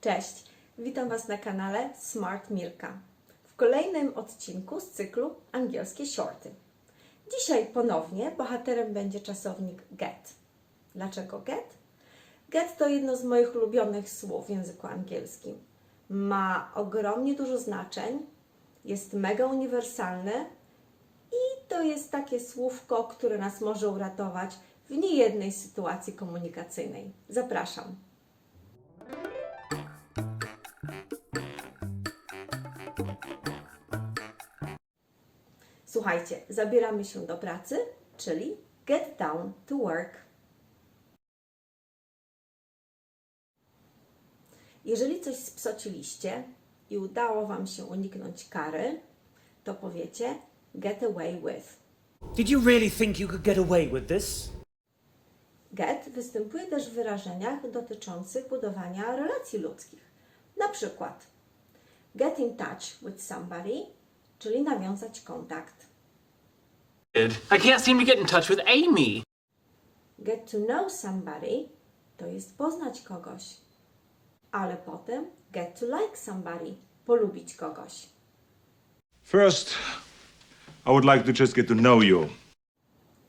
Cześć, witam Was na kanale Smart Milka w kolejnym odcinku z cyklu Angielskie Shorty. Dzisiaj ponownie bohaterem będzie czasownik get. Dlaczego get? Get to jedno z moich ulubionych słów w języku angielskim. Ma ogromnie dużo znaczeń, jest mega uniwersalne i to jest takie słówko, które nas może uratować w niejednej sytuacji komunikacyjnej. Zapraszam. Słuchajcie, zabieramy się do pracy, czyli get down to work. Jeżeli coś spsociliście i udało Wam się uniknąć kary, to powiecie get away with. Did you really think you could get away with this? Get występuje też w wyrażeniach dotyczących budowania relacji ludzkich. Na przykład get in touch with somebody, czyli nawiązać kontakt. I can't seem to get in touch with Amy. Get to know somebody to jest poznać kogoś, ale potem get to like somebody, polubić kogoś. First, I would like to just get to know you.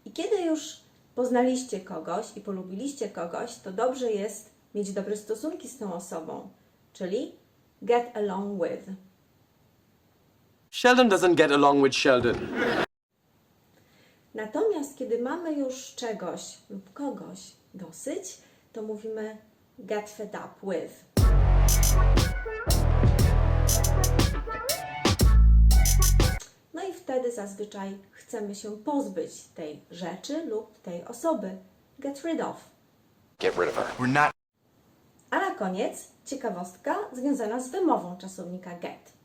I kiedy już poznaliście kogoś i polubiliście kogoś, to dobrze jest mieć dobre stosunki z tą osobą, czyli get along with. Sheldon doesn't get along with Sheldon. Natomiast kiedy mamy już czegoś lub kogoś dosyć, to mówimy get fed up with. No i wtedy zazwyczaj chcemy się pozbyć tej rzeczy lub tej osoby. Get rid of. Get rid of her. We're not. A na koniec ciekawostka związana z wymową czasownika get.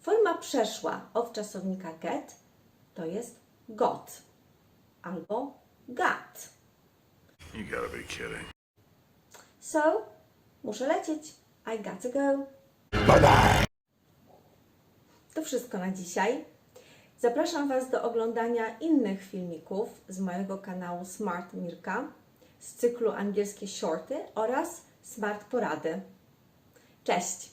Forma przeszła od czasownika get to jest got albo got. You gotta be kidding. So, muszę lecieć. I got to go. To wszystko na dzisiaj. Zapraszam Was do oglądania innych filmików z mojego kanału Smart Mirka z cyklu Angielskie Shorty oraz Smart Porady. Cześć!